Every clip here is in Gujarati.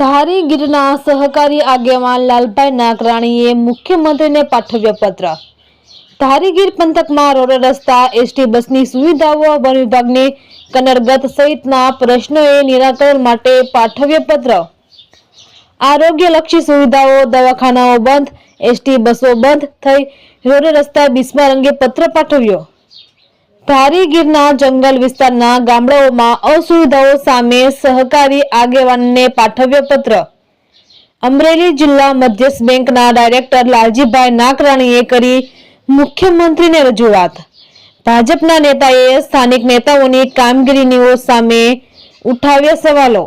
ધારી ગીરના સહકારી આગેવાન લાલભાઈ નાગરાણીએ મુખ્યમંત્રીને પાઠવ્યો પત્ર. ધારીગીર પંથકમાં રોડ રસ્તા, એસટી બસની સુવિધાઓ વન વિભાગની કનરગત સહિતના પ્રશ્નોએ નિરાકરણ માટે પાઠવ્ય પત્ર. આરોગ્યલક્ષી સુવિધાઓ, દવાખાનાઓ બંધ, એસટી બસો બંધ થઈ રોડ રસ્તા બિસ્માર અંગે પત્ર પાઠવ્યો. ધારી ગીરના જંગલ વિસ્તારના ગામડાઓમાં અસુવિધાઓ સામે સહકારી આગેવાનને પાઠવ્ય પત્ર. અમરેલી જિલ્લા મધ્યસ્થ બેંકના ડાયરેક્ટર લાલજીભાઈ નાકરાણીએ કરી મુખ્યમંત્રીને રજૂઆત. ભાજપના નેતાએ સ્થાનિક નેતાઓની કામગીરીનીઓ સામે ઉઠાવ્યા સવાલો.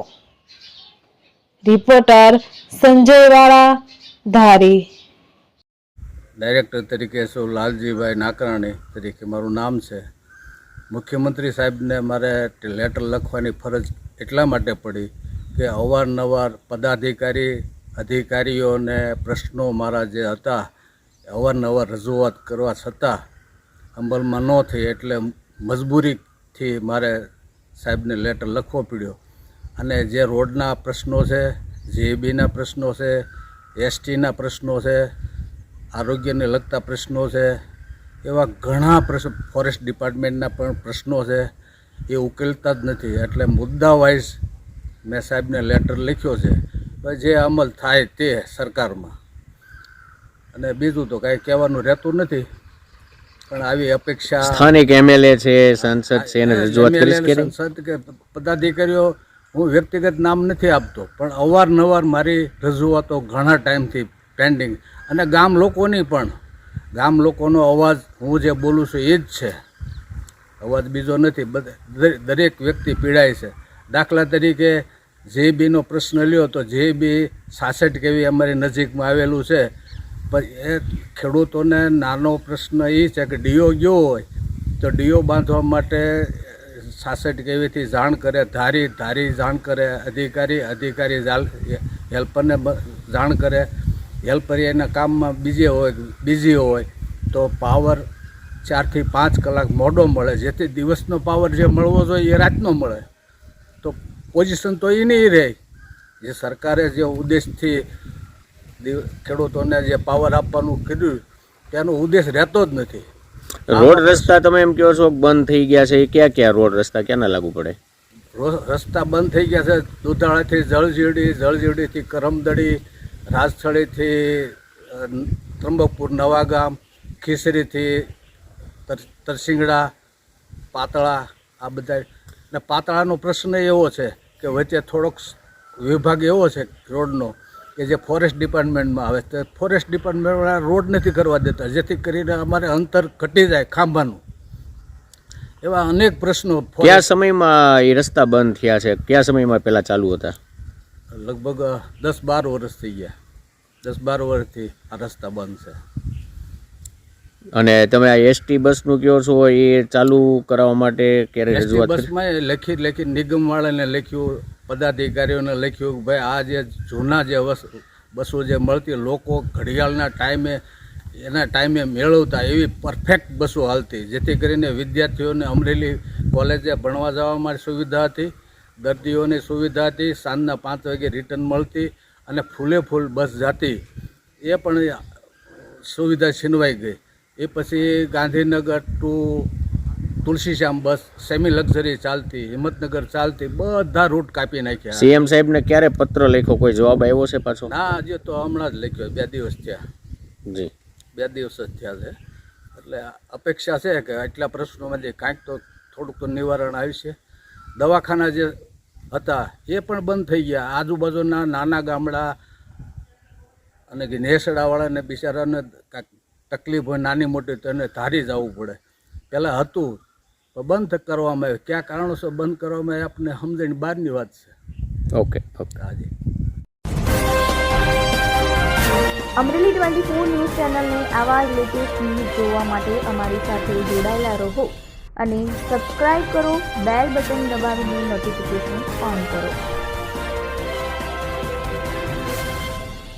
રિપોર્ટર સંજય વાળા, ધારી. ડાયરેક્ટર તરીકે છું લાલજીભાઈ નાકરાણી તરીકે. મારું નામ છે મુખ્યમંત્રી સાહેબને મારે લેટર લખવાની ફરજ એટલા માટે પડી કે અવારનવાર પદાધિકારી, અધિકારીઓને પ્રશ્નો મારા જે હતા, અવારનવાર રજૂઆત કરવા છતાં અમલમાં ન થઈ એટલે મજબૂરીથી મારે સાહેબને લેટર લખવો પડ્યો. અને જે રોડના પ્રશ્નો છે, જીએબીના પ્રશ્નો છે, એસટીના પ્રશ્નો છે, આરોગ્યને લગતા પ્રશ્નો છે એવા ઘણા પ્રશ્ન ફોરેસ્ટ ડિપાર્ટમેન્ટના પણ પ્રશ્નો છે એ ઉકેલતા જ નથી. એટલે મુદ્દા વાઇઝ મેં સાહેબને લેટર લખ્યો છે જે અમલ થાય તે સરકારમાં. અને બીજું તો કાંઈ કહેવાનું રહેતું નથી પણ આવી અપેક્ષા સ્થાનિક એમએલએ છે સાંસદ છે એને રજૂઆત કરીશ કે સંસદ કે પદાધિકારીઓ હું વ્યક્તિગત નામ નથી આપતો પણ અવારનવાર મારી રજૂઆતો ઘણા ટાઈમથી પેન્ડિંગ અને ગામ લોકોની પણ ગામ લોકોનો અવાજ હું જે બોલું છું એ જ છે. અવાજ બીજો નથી દરેક વ્યક્તિ પીડાય છે. દાખલા તરીકે જે બીનો પ્રશ્ન લ્યો તો જે બી સાસઠ કેવી અમારી નજીકમાં આવેલું છે, પણ એ ખેડૂતોને નાનો પ્રશ્ન એ છે કે ડીઓ ગયો હોય, તો ડીઓ બાંધવા માટે સાસઠ કેવીથી જાણ કરે? ધારી ધારી જાણ કરે, અધિકારી અધિકારી હેલ્પરને જાણ કરે. હેલ્પર એના કામમાં બીજે હોય બીજી હોય તો પાવર ચારથી પાંચ કલાક મોડો મળે. જેથી દિવસનો પાવર જે મળવો જોઈએ એ રાતનો મળે. તો પોઝિશન તો એ નહીં રહે. જે સરકારે જે ઉદ્દેશથી ખેડૂતોને જે પાવર આપવાનું કીધું તેનો ઉદ્દેશ રહેતો જ નથી. રોડ રસ્તા તમે એમ કહો છો બંધ થઈ ગયા છે એ ક્યાં ક્યાં રોડ રસ્તા ક્યાંના લાગુ પડે? રસ્તા બંધ થઈ ગયા છે. દુધાળાથી જળજીડી જળજીડીથી કરમદડી રાજથળીથી અ, ત્રંબકપુર નવાગામ ખીસરીથી તર- તરસિંગડા પાતળા આ બધા. ને પાતળાનો પ્રશ્ન એવો છે કે વચ્ચે થોડોક વિભાગ એવો છે રોડનો કે જે ફોરેસ્ટ ડિપાર્ટમેન્ટમાં આવે. તો ફોરેસ્ટ ડિપાર્ટમેન્ટવાળા રોડ નથી કરવા દેતા જેથી કરીને અમારે અંતર ઘટી જાય ખાંભાનું. એવા અનેક પ્રશ્નો કયા સમયમાં એ રસ્તા બંધ થયા છે? કયા સમયમાં પહેલાં ચાલુ હતા? લગભગ દસ બાર વર્ષ થઈ ગયા. દસ બાર વર્ષથી આ રસ્તા બંધ છે. અને તમે આ એસટી બસનું કહો છો? એ ચાલુ કરાવવા માટે ક્યારે એસટી રજૂઆત બસમાં લખી લખી નિગમવાળાને લખ્યું પદાધિકારીઓને લખ્યું કે ભાઈ આ જે જૂના જે બસો જે મળતી લોકો ઘડિયાળના ટાઈમે એના ટાઈમે મેળવતા એવી પરફેક્ટ બસો હાલતી જેથી કરીને વિદ્યાર્થીઓને અમરેલી કોલેજે ભણવા જવા માટે સુવિધા હતી. દર્દીઓની સુવિધા હતી સાંજના પાંચ વાગે રિટર્ન મળતી અને ફૂલે ફૂલ બસ જાતી એ પણ સુવિધા છીનવાઈ ગઈ. એ પછી Gandhinagar to Tulsishyam bus semi luxury ચાલતી હિંમતનગર ચાલતી બધા રૂટ કાપી નાખ્યા. સીએમ સાહેબને ક્યારે પત્ર લખ્યો? કોઈ જવાબ આવ્યો છે પાછો? ના હજી તો હમણાં જ લખ્યો. બે દિવસ થયા. જી. બે દિવસ જ થયા છે. એટલે અપેક્ષા છે કે આટલા પ્રશ્નોમાંથી કાંઈક તો થોડુંક તો નિવારણ આવશે દવાખાના જે હતા એ પણ બંધ થઈ ગયા. આજુબાજુના નાના ગામડા અને કે નેસડાવાળાને બિચારાને કાંઈક તકલીફ હોય નાની મોટી તો એને ધારી જવું પડે. પહેલાં હતું તો બંધ કરવામાં આવ્યું. કયા કારણોસર બંધ કરવામાં આવ્યું આપણે સમજણ બહારની વાત છે. Okay okay. આજે અમરેલી ટ્વેન્ટી ફોર ન્યૂઝ ચેનલને આવા લેટેસ્ટ ન્યૂઝ જોવા માટે અમારી સાથે જોડાયેલા રહો. અને સબસ્ક્રાઈબ કરો બેલ બટન દબાવીને નોટિફિકેશન ઓન કરો.